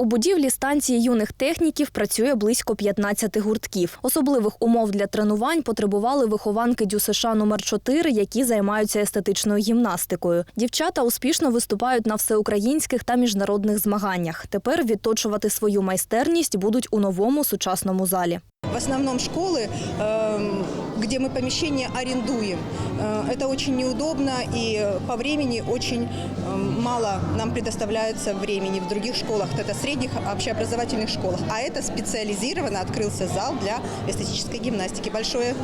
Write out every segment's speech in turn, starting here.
У будівлі станції юних техніків працює близько 15 гуртків. Особливих умов для тренувань потребували вихованки ДЮСШ номер 4 які займаються естетичною гімнастикою. Дівчата успішно виступають на всеукраїнських та міжнародних змаганнях. Тепер відточувати свою майстерність будуть у новому сучасному залі. В основном школы, эм, где мы помещение арендуем. Э, Это очень неудобно и по времени очень эм, мало нам предоставляется времени в других школах, это средних общеобразовательных школах. А это специализированно открылся зал для эстетической гимнастики. Большое,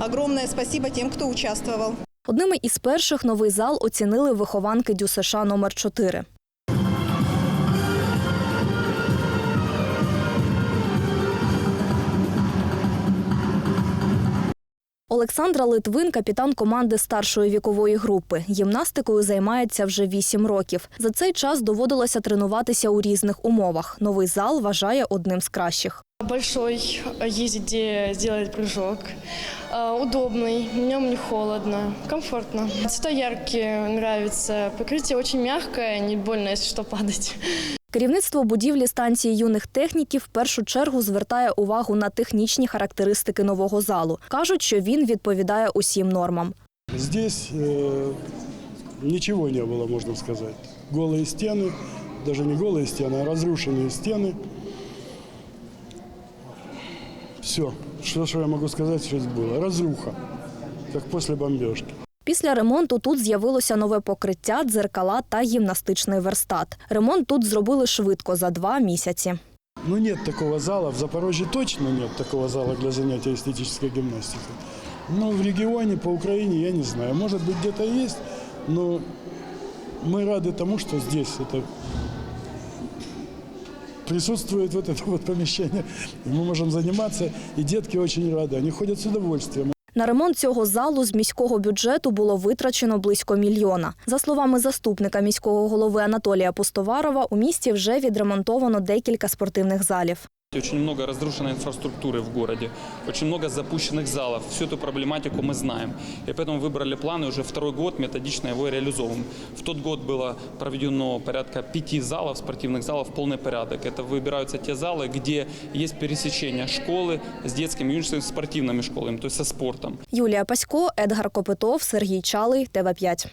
огромное спасибо тем, кто участвовал. Одними із перших новий зал оцінили вихованки ДЮСШ номер 4 Олександра Литвин, капітан команди старшої вікової групи. Гімнастикою займається вже 8 років. За цей час доводилося тренуватися у різних умовах. Новий зал вважає одним з кращих. Большой, есть где сделать прыжок. А, Удобный, в нем не холодно, комфортно. Цвета яркие, нравится. Покрытие очень мягкое, не больно, если что, падать. Керівництво будівлі станції юних техніків в першу чергу звертає увагу на технічні характеристики нового залу. Кажуть, що він відповідає усім нормам. Здесь э, ничего не было, можно сказать. Голые стены, даже не голые стены, а разрушенные стены. Все, что, что я могу сказать, что здесь было? Разруха, как после бомбежки. Після ремонту тут з'явилося нове покриття, дзеркала та гімнастичний верстат. Ремонт тут зробили швидко за два місяці. Ну нет такого зала, в Запорожье точно нет такого зала для занятия эстетической гимнастикой. Но в регионе, по Украине, я не знаю. Может быть, где-то есть, но мы рады тому, что здесь это присутствует вот это вот помещение. И мы можем заниматься, и детки очень рады. Они ходят с удовольствием. На ремонт цього залу з міського бюджету було витрачено близько мільйона. За словами заступника міського голови Анатолія Пустоварова, у місті вже відремонтовано декілька спортивних залів. Очень много разрушенной инфраструктуры в городе, очень много запущенных залов. Всю эту проблематику мы знаем. И поэтому выбрали план и уже второй год методично его реализовываем. В тот год было проведено порядка пяти залов, спортивных залов в полный порядок. Это выбираются те залы, где есть пересечение школы с детскими и юношескими спортивными школами, то есть со спортом. Юлія Пасько, Едгар Копитов, Сергій Чалий, ТВ 5